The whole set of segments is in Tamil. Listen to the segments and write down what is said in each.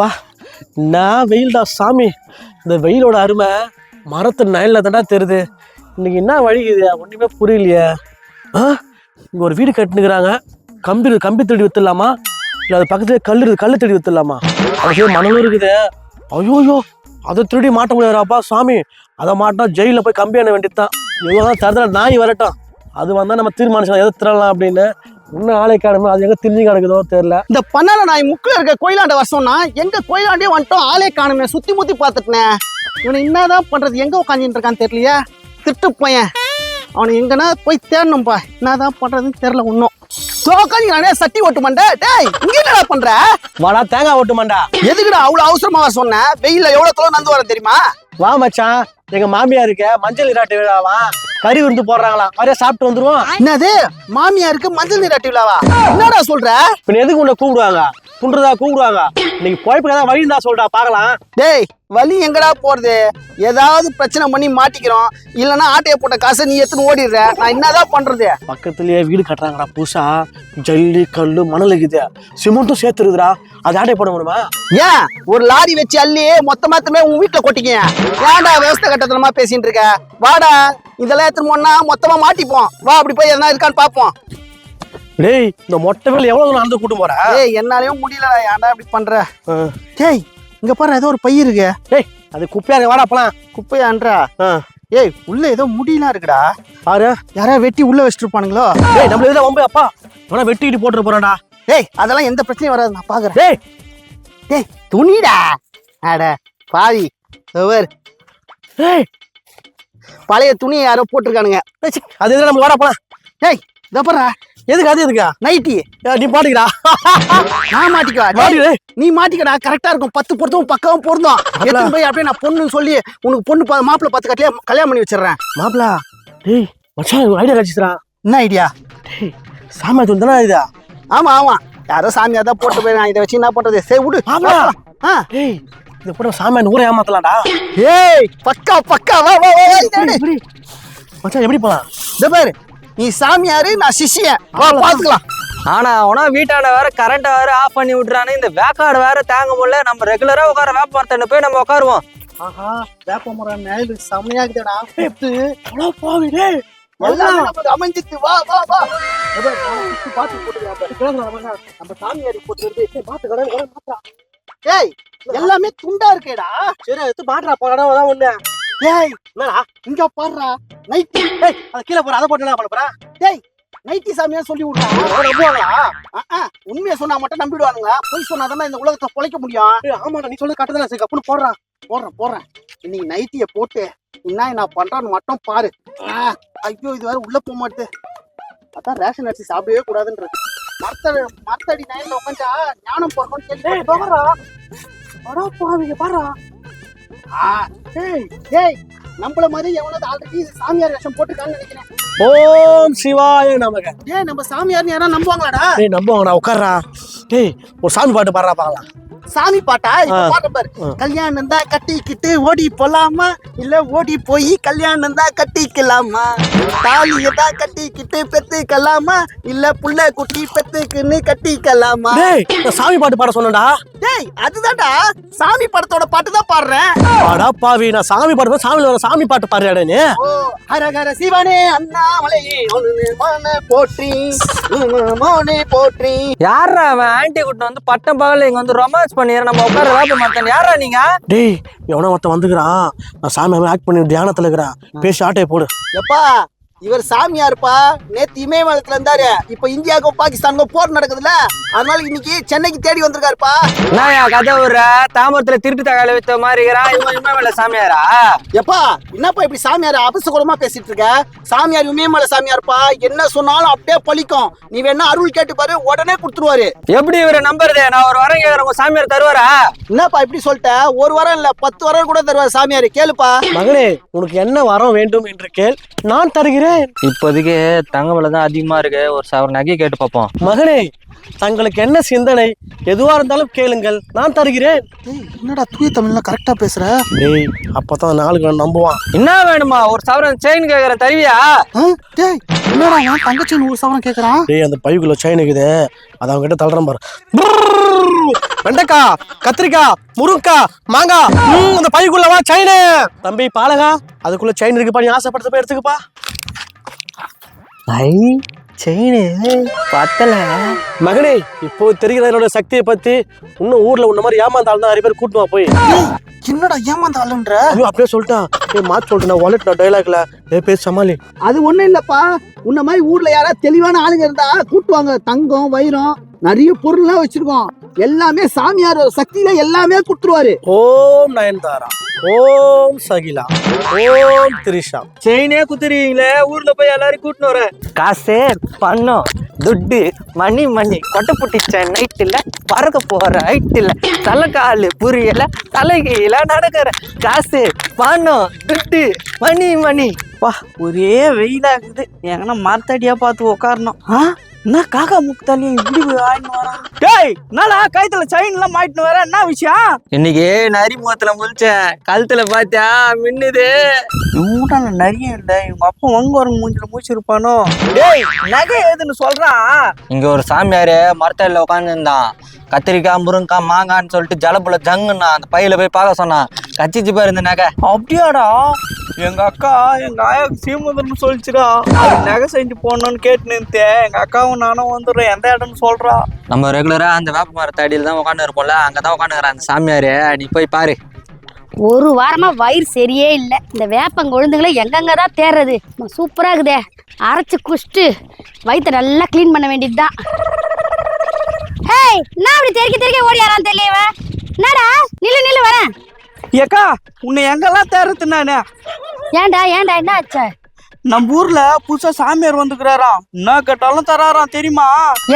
அப்பா. நான் வெயில்டா சாமி. இந்த வெயிலோட அருமை மரத்து நயலில் தாண்டா தெரியுது. இன்னைக்கு என்ன வழிக்குது ஒன்றுமே புரியலையே. ஆ? இங்கே ஒரு வீடு கட்டுனுக்குறாங்க. கம்பி கம்பி திருடி வித்துடலாமா? இல்லை அது பக்கத்தில் கல் இருக்குது கல் தேடி வித்துடலாமா? ஐயோ மணலும் இருக்குது ஐயோயோ அதை திருடி மாட்ட முடியாதுப்பா சாமி. அதை மாட்டினா ஜெயிலில் போய் கம்பி அண்ண வேண்டியது தான் இவ்வளோ தரத்தில் நாய் வரட்டும். அது வந்தால் நம்ம தீர்மானிச்சலாம் எதை திரலாம் அப்படின்னு. இன்னும் ஆளை காணுமே? அது எங்கே திரிஞ்சு கிடக்குதோ தெரில இந்த பண்ணல நாய் முக்குல இருக்க கோயிலாண்ட வருஷம்னா எங்க கோயிலாண்டே வந்துட்டோம் ஆளே காணுமே சுத்தி முத்தி பார்த்துட்டேன். இவனை என்னதான் பண்றது? எங்க உட்காந்துட்டு இருக்கான்னு தெரியலையா. திட்டு பையன். அவனை எங்கன்னா போய் தேடணும்பா. என்னதான் பண்றதுன்னு தெரியல இன்னும் சோக்காஞ்சி சட்டி ஓட்டு மண்டே. டேய் இங்க என்னடா பண்ற? வாடா தேங்காய் ஓட்டுமாண்டா எதுக்குடா அவ்வளவு அவசரமா வர சொன்ன? வெயில்ல எவ்வளவு தொலை நந்து வர தெரியுமா? வா மச்சான். எங்க மாமியாருக்கு மஞ்சள் நீராட்டு விழாவா? கறி விருந்து போடுறாங்களாம் வரையா சாப்பிட்டு வந்துருவோம். என்னது? மாமியாருக்கு மஞ்சள் நீராட்டி விழாவா? என்னடா சொல்ற? பின்ன எதுக்கு உன்னை கூப்பிடுவாங்க? குன்றதா கூப்பிடுவாங்க? இன்னைக்கு பொழைப்புக்கு ஏதாவது வழி இருந்தா சொல்றா பார்க்கலாம். டேய் வழி எங்கடா போறது? ஏதாவது பிரச்சனை பண்ணி மாட்டிக்கிறோம். இல்லைன்னா ஆட்டையை போட்ட காசை நீ எடுத்துன்னு ஓடிடுற. நான் என்னதான் பண்றது? பக்கத்துலயே வீடு கட்டுறாங்கடா புதுசா. ஜல்லி கல்லு மணல் இருக்குது. சிமெண்ட்டும் சேர்த்து இருக்குதுடா அது ஆட்டை போட முடியுமா? ஏன்? ஒரு லாரி வச்சு அள்ளி மொத்தமாத்தமே உன் வீட்டுல கொட்டிக்க ஏன்டா விவசாய கட்டத்தனமா பேசிட்டு இருக்க? வாடா இதெல்லாம் எடுத்துன்னு போனா மொத்தமா மாட்டிப்போம். வா அப்படி போய் எதனா இருக்கான்னு பாப்போம் டேய் இந்த மொட்டை வேலை எவ்வளவு நடந்து கூட்டு போற? ஏய் என்னாலயும் முடியலடா ஏன்டா இப்படி பண்ற. டேய் இங்க பாரு ஏதோ ஒரு பை இருக்கு. டேய் அது குப்பையா வாடா அப்பலாம் குப்பையான்றா. ஏய் உள்ள ஏதோ முடியெல்லாம் இருக்குடா. பாரு யாரா வெட்டி உள்ள வச்சுட்டு இருப்பானுங்களோ? டேய் நம்மள இதுல வம்பு அப்பா? வேணா வெட்டிட்டு போட்டுட்டு போறான்டா. டேய் அதெல்லாம் எந்த பிரச்சனையும் வராது நான் பாக்குறேன். டேய். டேய் துணிடா. அட பாவி ஓவர் டேய். பழைய துணியை யாரோ போட்டிருக்கானுங்க. அது எதுக்கு நம்ம வாடா போலாம். டேய் இதை பாரு எதுக்கு அது எதுக்கா? நைட்டி. நீ பாட்டுக்கிறா நான் மாட்டிக்கவா? டேய், மாடி டேய். நீ மாட்டிக்கடா. கரெக்டா இருக்கும். பத்து பொருத்தம் பக்காவும் பொருந்தும். போய் அப்படியே நான் பொண்ணுன்னு சொல்லி உனக்கு பொண்ணு பா- மாப்பிள்ளை பத்து கட்டிலே கல்யாணம் பண்ணி வச்சிடுறேன். மாப்பிள டேய் மச்சான் ஐடியா கிடைச்சிச்சுடா. என்ன ஐடியா? டேய் சாமி தூள் தானே இதா? ஆமா ஆமா. யாரோ சாமியா தான் போட்டு போய் நான் இதை வச்சு என்ன பண்றது? சரி விடு. மாப்பிள. ஆ. டேய் இதை போட சாமி ஊரை ஏமாத்தலாம்டா. ஏய் பக்கா பக்கா. வா வா வா, மச்சான் எப்படி போலாம்? இதோ பாரு. நீ சாமியாரு நான் சிஷ்யன். வா பாத்துக்கலாம். ஆனா அவனா வீட்டாண்ட வேற கரண்ட்டை வேற ஆஃப் பண்ணி விட்டுறானே இந்த வேக்காடு வேற தாங்க முடியல நம்ம ரெகுலரா உட்கார வேப்பமரத்தண்ணு போய் நம்ம உட்காருவோம். ஆஹா வேப்ப மரம் நிழல் செம்மையா அவ்வளோ எல்லாம். நமக்கு அமைஞ்சிட்டு வா வா வா. நம்ம சாமியாரி போட்டு மாத்து கடை ஏய் எல்லாமே துண்டா இருக்கேடா. சரி எடுத்து மாட்டுறா கடை தான் ஒண்ணு ஏய் என்னடா? இங்க பாடுறா நைட்டி. டேய் அது கீழே போற அதை போட்டு என்ன பண்ண போற? டேய் நைட்டி சாமியா சொல்லி விடுறா. நம்புவாங்களா ஆ, ஆ, உண்மையை சொன்னா மட்டும் நம்பிடுவானுங்க. பொய் சொன்னாதான் இந்த உலகத்தை பொழைக்க முடியும். ஏய், ஆமாடா நீ சொல்றது கரெக்ட் தான் சரி கப்புனு போடுறா. போடுறேன் போடுறேன். இன்னைக்கு நைட்டிய போட்டு என்ன நான் பண்றான்னு மட்டும் பாரு. ஐயோ இது வேற உள்ள போக மாட்டுது. அதான் ரேஷன் அரிசி சாப்பிடவே கூடாதுன்றது. மரத்தடி மரத்தடி நைட்ல உட்காந்தா ஞானம் டேய் சொல்லி பாருடா அடா பாவிங்க பாருடா டேய் நம்மள மாதிரி ஆல்ரெடி சாமியார் வேஷம் போட்டுருக்கான்னு நினைக்கிறேன். ஓம் சிவாய நமக. டேய் நம்ம சாமியார்னு யாரா நம்புவாங்களாடா? டேய் நம்புவாங்கடா உட்கார்றா. டேய் ஒரு சாமி பாட்டு பாடுறா பார்க்கலாம் சாமி பாட்டா. பாட்டு பாரு. கல்யாணம் தான் கட்டிக்கிட்டு ஓடி போலாமா? இல்ல ஓடி போய் கல்யாணம் தான் கட்டிக்கலாமா? தாலிய தான் கட்டிக்கிட்டு பெத்துக்கலாமா? இல்ல புள்ள குட்டி பெத்துக்குன்னு கட்டிக்கலாமா? சாமி பாட்டு பாட சொன்னேன்டா. டேய் அதுதான்டா. சாமி படத்தோட பாட்டு தான் பாடுறேன். அடா பாவி நான் சாமி பாட்டு பாட- சாமி வர சாமி பாட்டு பாடுறியாடா நீ? ஹரஹர சிவனே அண்ணாமலையே போற்றி. மோனே போற்றி. யாரா அவன்? ஆன்டி கூட்டு வந்து பட்டம் பகல இங்க வந்து ரொமான்ஸ் பண்ணிடுற நம்ம உட்கார வேப்பமரத்தண்ணு யாரா நீங்க? டேய் எவனோ ஒருத்தன் வந்துக்கிறான். நான் சாமி ஆக்ட் பண்ணி தியானத்துல இருக்கிறேன். பேசி ஆட்டையை போடு. எப்பா? இவர் சாமியாருப்பா நேத்து இமயமலத்துல இருந்தாரு. இப்ப இந்தியாவுக்கும் பாகிஸ்தானுக்கும் போர் நடக்குதுல்ல? அதனால இன்னைக்கு சென்னைக்கு தேடி வந்திருக்காருப்பா. நான் கதை விடுற தாமரத்துல திருட்டு தகவலை வித்த மாதிரி இருக்கிறான் இவன் இவன் மேல சாமியாரா? எப்பா என்னப்பா இப்படி சாமியார் அபசகுரமா பேசிட்டு இருக்க? சாமியார் இமயமலை சாமியார்ப்பா. என்ன சொன்னாலும் அப்படியே பலிக்கும் நீ வேணா அருள் கேட்டு பாரு உடனே கொடுத்துருவாரு. எப்படி இவரை நம்புறது? நான் ஒரு வாரம் கேக்குறேன் உங்க சாமியார் தருவாரா? என்னப்பா இப்படி சொல்லிட்ட? ஒரு வாரம் இல்ல பத்து வாரம் கூட தருவாரு சாமியார். கேளுப்பா. மகனே உனக்கு என்ன வரம் வேண்டும் என்று கேள். நான் தருகிறேன் இப்போதைக்கு தங்க விலை தான் அதிகமா இருக்கு. ஒரு சவர நகை கேட்டு பார்ப்போம். மகனே தங்களுக்கு என்ன சிந்தனை? எதுவா இருந்தாலும் கேளுங்கள். நான் தருகிறேன். என்னடா தூய தமிழ்ல கரெக்டா பேசுற? டேய் அப்பதான் நாளுக்கு நம்புவான். என்ன வேணுமா? ஒரு சவரன் செயின் கேக்குறேன் தருவியா? டேய் என்னடா அவன் தங்கச்சி நூறு சவரம் கேக்குறான் டேய் அந்த பைக்குள்ள செயின் இருக்குது. அதை அவங்க கிட்ட தள்ளுறேன் பாரு. வெண்டைக்காய் கத்திரிக்காய் முருங்கக்காய் மாங்காய். அந்த பைக்குள்ளவா செயின் தம்பி பாலகா அதுக்குள்ள செயின் இருக்குப்பா. நீ ஆசைப்படுத்த போய் எடுத்துக்கப்பா. ஐ செயின் பத்தல. மகனே இப்போ தெரிகிற என்னோட சக்தியை பத்தி இன்னும் ஊர்ல உன்ன மாதிரி ஏமாந்தாலும் தான் நிறைய பேர் கூட்டுவா போய். என்னடா ஏமாந்த ஆளுன்ற ஐயோ அப்படியே சொல்லிட்டான். ஏய் மாத்து சொல்லிட்டு நான் வாலெட் டைலாக்ல ஏ பேர் சமாளி. அது ஒண்ணும் இல்லப்பா. உன்ன மாதிரி ஊர்ல யாராவது தெளிவான ஆளுங்க இருந்தா கூட்டுவாங்க. தங்கம் வைரம் நிறைய பொருள்லாம் வச்சிருக்கோம். எல்லாமே சாமியார் சக்தியில எல்லாமே கொடுத்துருவாரு. ஓம் நயன்தாரா ஓம் சகிலா ஓம் திரிஷா. செயினே குத்துறீங்களே ஊர்ல போய் எல்லாரும் கூட்டின்னு வர. காசு பணம் துட்டு மணி மணி. கொட்டை புட்டிச்ச நைட்டில் பறக்க போற ஹைட்டில் தலைக்கால் புரியல தலைகீழ நடக்கிற காசு பணம் துட்டு மணி மணி. வா ஒரே வெயிலாகுது. எங்கன்னா மரத்தடியா பார்த்து உட்காரணும் ஆ? என்ன காக்கா முக்தாலையும் இப்படி ஆயின்னு வரான் டேய் என்னடா கைத்துல செயின் எல்லாம் மாட்டின்னு வர? என்ன விஷயம்? இன்னைக்கு நரி முகத்துல முழிச்சேன். கழுத்துல பாத்தியா? மின்னுது. இவங்க நிறைய இல்ல. இவங்க அப்பா வங்க ஒரு மூஞ்சில மூச்சிருப்பானோ? டேய் நகை ஏதுன்னு சொல்றான் இங்க ஒரு சாமியாரு மரத்தடியில உட்காந்து இருந்தான் கத்திரிக்காய் முருங்கக்காய் மாங்கான்னு சொல்லிட்டு ஜலப்புல ஜங்குன்னா அந்த பையில போய் பார்க்க சொன்னான் கச்சிச்சு பாரு இந்த நகை. அப்படியாடா? எங்க அக்கா எங்க ஆயாவுக்கு சீமுதல்னு சொல்லிச்சுடா. நகை செஞ்சு போடணும்னு கேட்டு நிறுத்தேன் எங்க அக்காவும் நானும் வந்துடுறோம். எந்த இடம்னு சொல்றா. நம்ம ரெகுலரா அந்த வேப்ப மரத்து அடியில தான் உட்காந்து இருப்போம்ல அங்கதான் உட்காந்துக்கிறேன் அந்த சாமியாரு. நீ போய் பாரு. ஒரு வாரமா வயிறு சரியே இல்லை. இந்த வேப்பங்கொழுந்துங்களை எங்கெங்க தான் தேர்றது? சூப்பரா இருக்குதே. அரைச்சு குடிச்சிட்டு வயித்தை நல்லா க்ளீன் பண்ண வேண்டியதுதான். ஹேய் நான் அப்படி தெறிக்க தெறிக்க ஓடி யாரான்னு தெரியல. என்னடா? நில்லு நில்லு வரேன். ஏக்கா உன்னை எங்கெல்லாம் தேர்றது நானு? ஏன்டா ஏன்டா என்ன ஆச்சு? நம்ம ஊர்ல புதுசா சாமியார் வந்துக்கிறாராம் என்ன கேட்டாலும் தராராம் தெரியுமா?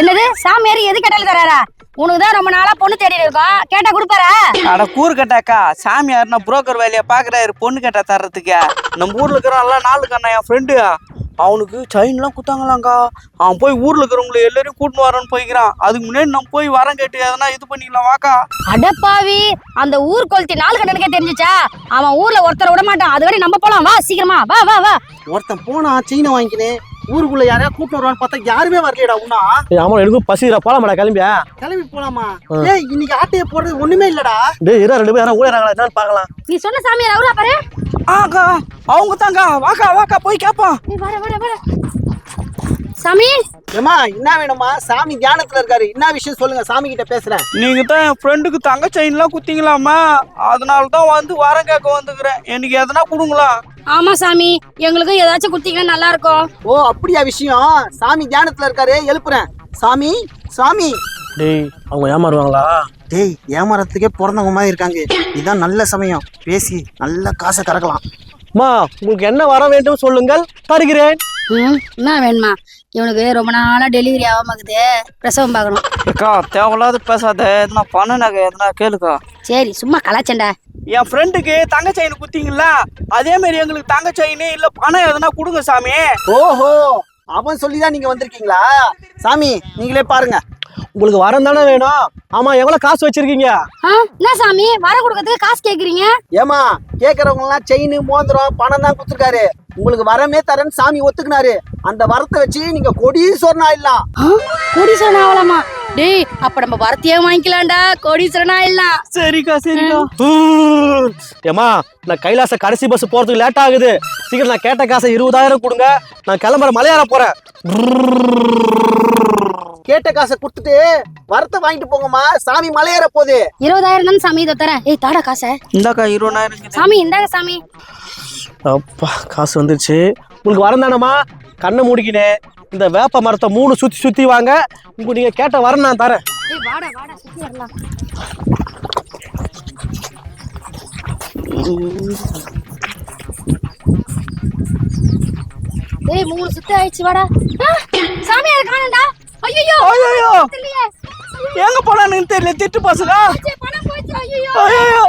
என்னது? சாமியார் எது கேட்டாலும் தராரா? உனக்கு தான் ரொம்ப நாளா பொண்ணு தேடி இருக்கோம். கேட்டா கொடுப்பாரா? அட கூறு கட்டாக்கா சாமியார்னா புரோக்கர் வேலையை பாக்குறாரு பொண்ணு கேட்டா தர்றதுக்கு. நம்ம ஊர்ல இருக்கிறான்ல நாலு கண்ணா என் ஃப்ரெண்டு அவனுக்கு செயின்லாம் குத்தாங்களாங்க்கா அவன் போய் ஊர்ல இருக்கிறவங்கள எல்லாரையும் கூட்டின்னு வரேன்னு போய்க்கிறான். அதுக்கு முன்னாடி நம்ம போய் வரேன் கேட்டு எதனா இது பண்ணிக்கலாம் வாக்கா. அடப்பாவி அந்த ஊர் கொளுத்தி நாலு கட்டனுக்கே தெரிஞ்சுச்சா? அவன் ஊர்ல ஒருத்தரை விட மாட்டான். அது வரை நம்ம போலாம். வா சீக்கிரமா. வா வா வா. ஒருத்தன் போனா செயினை வாங்கிக்கினேன் ஊருக்குள்ள யாரையா கூப்பிட்டு வருவான்னு பார்த்தா யாருமே வரலையடா உன்னா. ஏய் ஆமா எனக்கும் பசிக்கிறா போலாமாடா கிளம்பியா? கிளம்பி போலாமா? ஏய் இன்னைக்கு ஆட்டைய போடுறது ஒண்ணுமே இல்லடா. டேய் இரா ரெண்டு பேரும் ஊழறாங்களா என்னன்னு பார்க்கலாம். நீ சொன்ன சாமியார் அவரா பாரு. ஆக்கா அவங்க தாங்க. வாக்கா வாக்கா போய் கேட்பான் ஏய், வர வர வர. சாமி. ஏமா என்ன வேணுமா சாமி தியானத்துல இருக்காரு. என்ன விஷயம் சொல்லுங்க சாமி கிட்ட பேசுறேன். நீங்க தான் என் ஃப்ரெண்டுக்கு தங்க செயின்லாம் குத்திங்களாமா அதனால தான் வந்து வரேன் கேட்க வந்துக்கிறேன். எனக்கு எதனா கொடுங்களா? ஆமா சாமி. எங்களுக்கும் ஏதாச்சும் குடுத்தீங்கன்னா நல்லா இருக்கும். ஓ அப்படியா விஷயம்? சாமி தியானத்துல இருக்காரு எழுப்புறேன். சாமி சாமி. டேய் அவங்க ஏமாறுவாங்களா? டேய் ஏமாறத்துக்கே பிறந்தவங்க மாதிரி இருக்காங்க. இதுதான் நல்ல சமயம். பேசி நல்ல காசை கறக்கலாம். அம்மா உங்களுக்கு என்ன வர வேண்டும் சொல்லுங்கள். தருகிறேன். ம் என்ன வேணுமா? இவனுக்கு ரொம்ப நாளா டெலிவரி ஆகாம இருக்குது. பிரசவம் பார்க்கணும். அக்கா தேவையில்லாத பேசாத. எதனா பண்ண நகை எதனா கேளுக்கா. சரி சும்மா கலாச்சண்டா என் ஃப்ரெண்டுக்கு தங்க செயின் குத்திங்களா அதே மாதிரி எங்களுக்கு தங்க செயின் இல்ல பணம் எதனா கொடுங்க சாமி. ஓஹோ அவன் சொல்லிதான் நீங்க வந்திருக்கீங்களா? சாமி நீங்களே பாருங்க. உங்களுக்கு வரம் தானே வேணும்? ஆமா எவ்வளவு காசு வச்சிருக்கீங்க? என்ன சாமி? வர கொடுக்கறதுக்கு காசு கேக்குறீங்க? ஏமா கேக்குறவங்க எல்லாம் செயின் மோதிரம் பணம் தான் கொடுத்துருக்காரு. உங்களுக்கு வரமே தரேன்னு சாமி ஒத்துக்கினாரு. அந்த வரத்தை வச்சு நீங்க கொடீஸ்வரன் ஆயிடலாம் கோடீஸ்வரன் ஆகலாமா டேய் அப்ப நம்ம வரத்தையே வாங்கிக்கலாம்டா கோடீஸ்வரன் ஆயிடலாம் சரிக்கா சரிக்கா. ஏமா நான் கைலாச கடைசி பஸ் போறதுக்கு லேட் ஆகுது. சீக்கிரம் நான் கேட்ட காசை இருபதாயிரம் கொடுங்க. நான் கிளம்புற மலையாள போறேன். கேட்ட காசை கொடுத்துட்டு வரத்தை வாங்கிட்டு போங்கம்மா. சாமி மலையேற போகுது. இருபதாயிரம் தானே சாமி இதை தரேன். ஏய் தாடா காசை. இந்தாக்கா இருபதாயிரம். சாமி இந்தாங்க சாமி. அப்பா காசு வந்துருச்சு. உங்களுக்கு வரம் தானம்மா? கண்ணை மூடிக்கினேன் இந்த வேப்ப மரத்தை மூணு சுத்தி சுத்தி வாங்க. உங்க நீங்க கேட்ட வரம் நான் தரேன். ஏய் வாடா வாடா சுத்தி வரலாம். ஏய் மூணு சுத்தி ஆயிடுச்சு வாடா. சாமியார் காணண்டா ஐயோ ஐயோ எங்க போனான்னு தெரியல திட்டு பசங்க ஐயோ